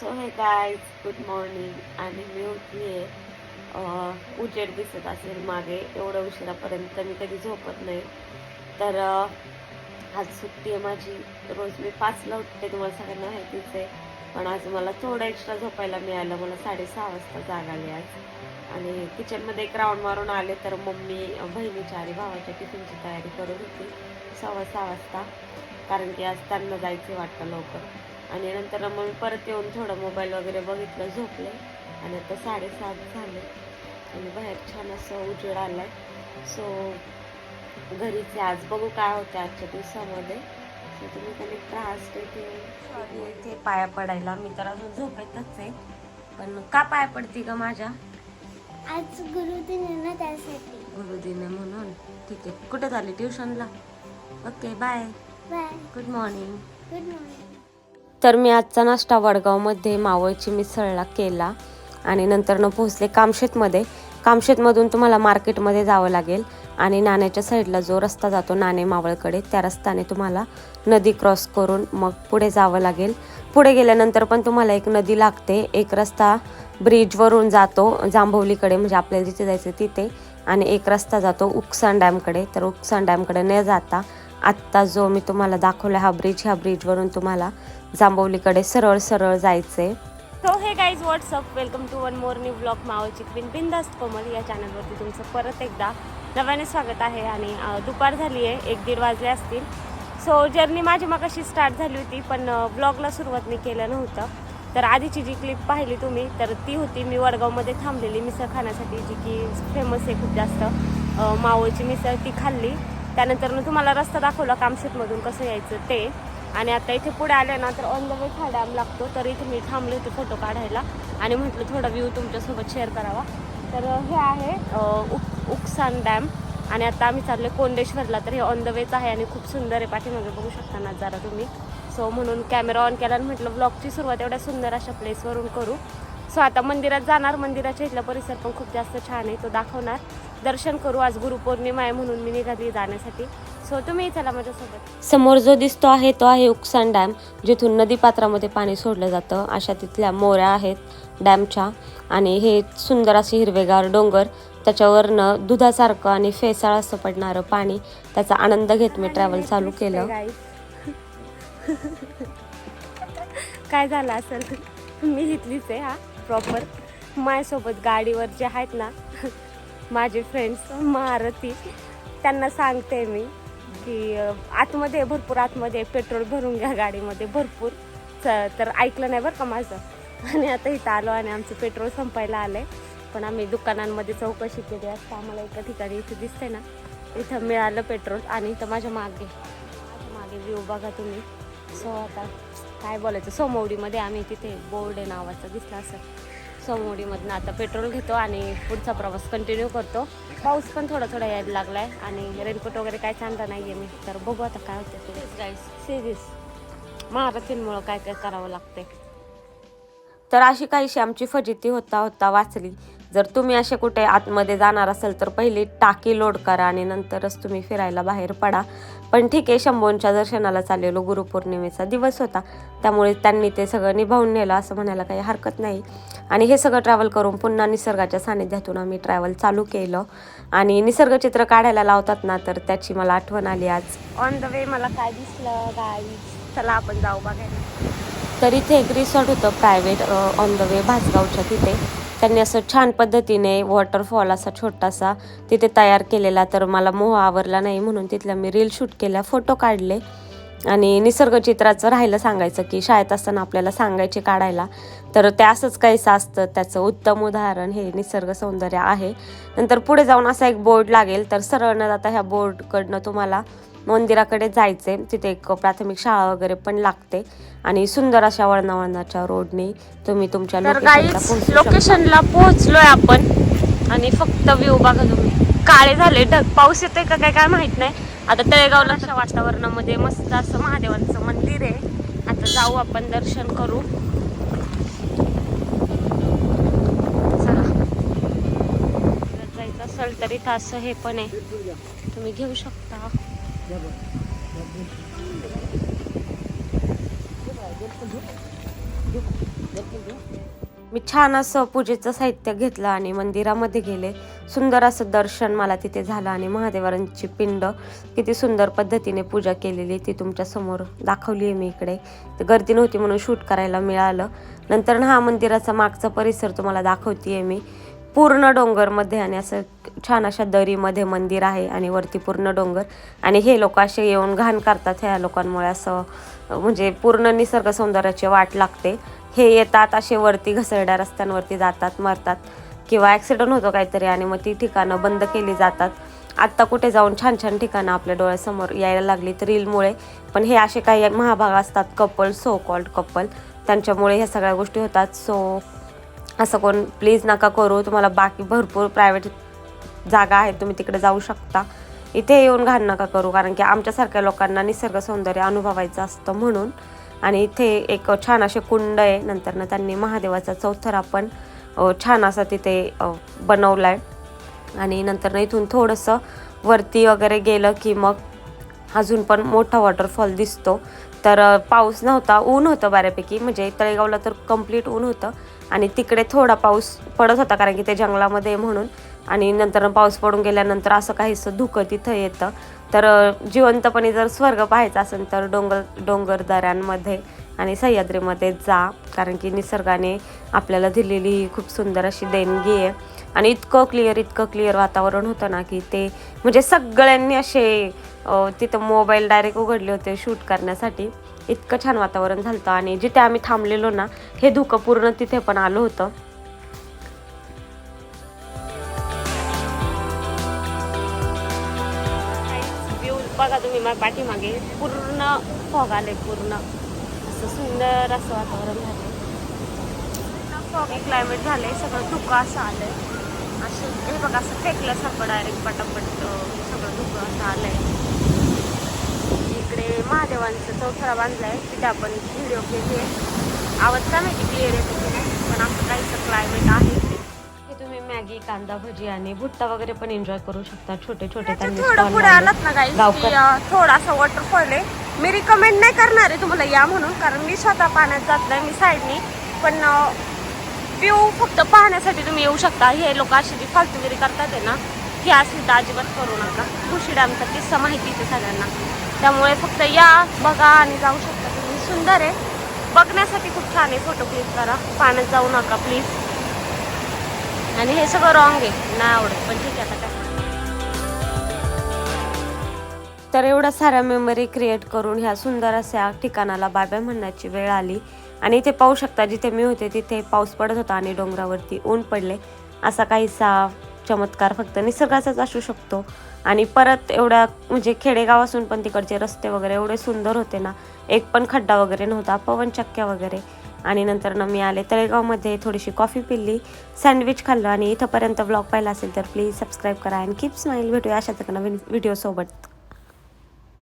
So hey guys good morning आणि मी उठली आहे. उजेड दिसत असेल मागे. एवढं उशिरापर्यंत मी कधी झोपत नाही. तर आज सुट्टी आहे माझी. रोज मी पाचला उठते तुम्हाला सगळ्यांना माहितीच आहे. पण आज मला थोडं एक्स्ट्रा झोपायला मिळालं. मला साडेसहा वाजता जाग आली आज. आणि किचनमध्ये एक राऊंड मारून आले तर मम्मी बहिणीच्या आणि भावाच्या टिफिनची तयारी करत होती. सव्वा सहा वाजता. कारण की आज त्यांना जायचं वाटतं लवकर. आणि नंतर मग मी परत येऊन थोडं मोबाईल वगैरे बघितलं झोपले. आणि आता साडेसात झाले. आणि बाहेर छान असं उजेड आलाय. सो घरीच आहे. आज बघू काय होतं आजच्या दिवसामध्ये. सो तुम्ही कनेक्ट राहा स्टेट इथे पाया पडायला. मी तर अजून झोपेतच आहे. पण का पाया पडते का माझ्या? आज गुरुदिन आहे ना त्यासाठी. गुरुदिन आहे म्हणून. ठीक आहे. कुठे झाली? ट्युशनला? Okay bye bye good morning good morning तर मी आजचा नाश्ता वडगावमध्ये मावळची मिसळला केला आणि नंतरनं पोहोचले कामशेतमध्ये. कामशेतमधून तुम्हाला मार्केटमध्ये जावं लागेल आणि नाण्याच्या साईडला जो रस्ता जातो नाणे मावळकडे त्या रस्त्याने तुम्हाला नदी क्रॉस करून मग पुढे जावं लागेल. पुढे गेल्यानंतर पण तुम्हाला एक नदी लागते. एक रस्ता ब्रिजवरून जातो जांभवलीकडे म्हणजे आपल्याला जिथे जायचं तिथे. आणि एक रस्ता जातो उकसान डॅमकडे. तर उकसान डॅमकडे न जाता आत्ता जो मी तुम्हाला दाखवला हा ब्रिज ह्या ब्रिजवरून तुम्हाला जांभवलीकडे सरळ सरळ जायचंय. So hey guys what's up welcome to one more new vlog Mavchi queen बिंदास्त कोमल या चॅनलवरती तुमचं परत एकदा नव्याने स्वागत आहे आणि दुपार झाली आहे. एक दीड वाजले असतील. सो जर्नी माझी मगाशी स्टार्ट झाली होती पण ब्लॉगला सुरुवात मी केलं नव्हतं. तर आधीची जी क्लिप पाहिली तुम्ही तर ती होती मी वडगावमध्ये थांबलेली मिसळ खाण्यासाठी जी की फेमस आहे खूप जास्त. मावळची मिसळ ती खाल्ली. त्यानंतर मी तुम्हाला रस्ता दाखवला कामशेतमधून कसं यायचं ते. आणि आता इथे पुढे आले ना तर ऑन द वे हा डॅम लागतो. तर इथे मी थांबले होते फोटो काढायला. आणि म्हटलं थोडा व्ह्यू तुमच्यासोबत शेअर करावा. तर हे आहे उक उकसान डॅम आणि आता आम्ही चाललो कोंडेश्वरला. तर हे ऑन द वेच आहे आणि खूप सुंदर आहे. पाठीमागे बघू शकता ना जरा तुम्ही. सो म्हणून कॅमेरा ऑन केला आणि म्हटलं ब्लॉगची सुरुवात एवढ्या सुंदर अशा प्लेसवरून करू. सो आता मंदिरात जाणार. मंदिराच्या इथला परिसर पण खूप जास्त छान आहे. तो दाखवणार. दर्शन करू आज गुरुपौर्णिमा आहे म्हणून मी निघाली जाण्यासाठी. सो तुम्ही चला माझ्यासोबत. समोर जो दिसतो आहे तो आहे उकसान डॅम जिथून नदीपात्रामध्ये पाणी सोडलं जातं. अशा तिथल्या मोऱ्या आहेत डॅमच्या. आणि हे सुंदर असे हिरवेगार डोंगर त्याच्यावरनं दुधासारखं आणि फेसाळ असं पडणारं पाणी त्याचा आनंद घेत मी ट्रॅव्हल चालू केलं. काय झालं असेल? मी इथलीच आहे हा प्रॉपर माझ्यासोबत गाडीवर जे आहेत ना माझे फ्रेंड्स महारथी त्यांना सांगते मी की आतमध्ये भरपूर आतमध्ये पेट्रोल भरून घ्या गाडीमध्ये भरपूर. तर ऐकलं नाही बरं का माझं. आणि आता इथं आलो आणि आमचं पेट्रोल संपायला आलं आहे पण आम्ही दुकानांमध्ये चौकशी केली असता आम्हाला एका ठिकाणी इथे दिसते ना इथं मिळालं पेट्रोल आणि इथं माझ्या मागे. माझ्या मागे व्ह्यू बघा तुम्ही. सो आता काय बोलायचं सोमवडीमध्ये आम्ही तिथे बोर्ड आहे दिसलं असं सोमवडीमधनं आता पेट्रोल घेतो आणि पुढचा प्रवास कंटिन्यू करतो. पाऊस पण थोडा थोडा यायला लागलाय आणि रेनकोट वगैरे काय चांगला नाही आहे मी. तर बघू आता काय होतं सिरियस महाराष्ट्रींमुळं काय काय करावं लागते तर अशी काहीशी आमची फजिती होता होता वाचली. जर तुम्ही असे कुठे आतमध्ये जाणार असेल तर पहिली टाकी लोड करा आणि नंतरच तुम्ही फिरायला बाहेर पडा. पण ठीक आहे शंभोनच्या दर्शनाला चाललेलो गुरुपौर्णिमेचा दिवस होता. त्यामुळे त्यांनी ते सगळं निभावून नेलं असं म्हणायला काही हरकत नाही. आणि हे सगळं ट्रॅव्हल करून पुन्हा निसर्गाच्या सानिध्यातून आम्ही ट्रॅव्हल चालू केलं. आणि निसर्गचित्र काढायला लावतात ना तर त्याची मला आठवण आली आज. ऑन द वे मला काय दिसलं गाडी चला आपण जाऊ बघायला. तर इथे एक रिसॉर्ट होतं प्रायव्हेट ऑन द वे भासगावच्या तिथे. त्यांनी असं छान पद्धतीने वॉटरफॉल असा छोटासा तिथे तयार केलेला तर मला मोह आवरला नाही म्हणून तिथल्या मी रील शूट केल्या फोटो काढले. आणि निसर्गचित्राचं राहिलं सांगायचं की शाळेत असताना आपल्याला सांगायचे काढायला. तर ते असंच काहीसं असतं त्याचं उत्तम उदाहरण हे निसर्ग सौंदर्य आहे. नंतर पुढे जाऊन असा एक बोर्ड लागेल तर सरळ न जाता ह्या बोर्डकडनं तुम्हाला मंदिराकडे जायचे. तिथे एक प्राथमिक शाळा वगैरे पण लागते. आणि सुंदर अशा वळणावळणाच्या रोडने तुम्ही तुमच्या लोकेशनला पोहोचलोय आपण. आणि फक्त व्ह्यू बघा तुम्ही. काळे झाले ढग. पाऊस येतोय का काय काय माहीत नाही. आता तळेगावला अशा वातावरणामध्ये मस्त असं महादेवांचं मंदिर आहे. आता जाऊ आपण दर्शन करू. जायचं असेल तर इथं असं हे पण आहे. तुम्ही घेऊ शकता. मी छान असं पूजेचं साहित्य घेतलं आणि मंदिरामध्ये गेले. सुंदर असं दर्शन मला तिथे झालं आणि महादेवांची पिंड किती सुंदर पद्धतीने पूजा केलेली ती तुमच्यासमोर दाखवली आहे मी इकडे. तर गर्दी नव्हती म्हणून शूट करायला मिळालं. नंतर हा मंदिराचा मागचा परिसर तुम्हाला दाखवते आहे मी. पूर्ण डोंगरमध्ये आणि असं छान अशा दरीमध्ये मंदिर आहे आणि वरती पूर्ण डोंगर. आणि हे लोक असे येऊन घाण करतात ह्या लोकांमुळे असं म्हणजे पूर्ण निसर्ग सौंदर्याची वाट लागते. हे येतात असे वरती घसरड्या रस्त्यांवरती जातात मरतात. किंवा ॲक्सिडेंट होतो काहीतरी आणि मग ती ठिकाणं बंद केली जातात. आत्ता कुठे जाऊन छान छान ठिकाणं आपल्या डोळ्यासमोर यायला लागली तर रीलमुळे. पण हे असे काही महाभाग असतात कपल सो कॉल्ड कपल. त्यांच्यामुळे ह्या सगळ्या गोष्टी होतात. सो असं कोण प्लीज नका करू. तुम्हाला बाकी भरपूर प्रायव्हेट जागा आहेत तुम्ही तिकडे जाऊ शकता. इथे येऊन घाण नका करू कारण की आमच्यासारख्या लोकांना निसर्ग सौंदर्य अनुभवायचं असतं म्हणून. आणि इथे एक छान असे कुंड आहे नंतरनं त्यांनी महादेवाचा चौथरा पण छान असा तिथे बनवला आहे आणि नंतर इथून थोडंसं वरती वगैरे गेलं की मग अजून पण मोठा वॉटरफॉल दिसतो. तर पाऊस नव्हता ऊन होतं बऱ्यापैकी. म्हणजे तळेगावला तर कंप्लीट ऊन होतं. आणि तिकडे थोडा पाऊस पडत होता कारण की ते जंगलामध्ये म्हणून. आणि नंतर पाऊस पडून गेल्यानंतर असं काहीसं धुकं तिथं येतं. तर जिवंतपणे जर स्वर्ग पाहायचा असेल तर डोंगर डोंगर दऱ्यांमध्ये आणि सह्याद्रीमध्ये जा. कारण की निसर्गाने आपल्याला दिलेली ही खूप सुंदर अशी देणगी आहे. आणि इतकं क्लिअर इतकं क्लिअर वातावरण होतं ना की ते म्हणजे सगळ्यांनी असे तिथं मोबाईल डायरेक्ट उघडले होते शूट करण्यासाठी. इतकं छान वातावरण झालं होतं आणि जिथे आम्ही थांबलेलो ना हे धुकं पूर्ण तिथे पण आलं होतं. बघा तुम्ही माझ्या पाठीमागे. पूर्ण फॉग आले पूर्ण. असं सुंदर असं वातावरण झालं फॉगी क्लायमेट झालंय सगळं धुकं असं आलंय. असं हे बघा असं फेकल्यासारखं डायरेक्ट पटापट सगळं धुकं असं आलंय. इकडे महादेवांचं चौथरा बांधलाय. तिथे आपण व्हिडिओ केली आहे आवाज काय माहिती क्लिअर येतो की नाही पण असं काहीसं क्लायमेट आहे. हे तुम्ही मॅगी कांदा भजी आणि भुट्टा वगैरे पण एन्जॉय करू शकता. छोटे छोटे थोडं पुढे. आलात ना काही. थोडासा वॉटरफॉल आहे. मी रिकमेंड नाही करणार आहे तुम्हाला या म्हणून कारण मी स्वतः पाण्यात जात नाही मी साईडनी पण व्ह्यू फक्त पाहण्यासाठी तुम्ही येऊ शकता. हे लोक अशी जी फालतूगिरी करतात आहे ना ही असली तर अजिबात करू नका. खुशी डॅमचा किस्सा माहिती आहे सगळ्यांना. त्यामुळे फक्त या बघा आणि जाऊ शकता तुम्ही. सुंदर आहे. बघण्यासाठी खूप छान आहे फोटो क्लिक करा. पाण्यात जाऊ नका प्लीज आणि हे सगळं रॉंग आहे. नाही आवडत पण ठीक आहे आता काय तर एवढ्या साऱ्या मेमरी क्रिएट करून ह्या सुंदर अशा ठिकाणाला बाब्या म्हणण्याची वेळ आली. आणि इथे पाहू शकता जिथे मी होते तिथे पाऊस पडत होता आणि डोंगरावरती ऊन पडले. असा काहीसा चमत्कार फक्त निसर्गाचाच असू शकतो. आणि परत एवढ्या म्हणजे खेडेगाव असून पण तिकडचे रस्ते वगैरे एवढे सुंदर होते ना. एक पण खड्डा वगैरे नव्हता पवनचक्क्या वगैरे. आणि नंतर ना मी आले तळेगावमध्ये थोडीशी कॉफी पिल्ली सँडविच खाल्लं आणि इथंपर्यंत ब्लॉग पाहिला असेल तर प्लीज सबस्क्राईब करा आणि कीप स्माईल भेटूया अशाच एका नवीन व्हिडिओसोबत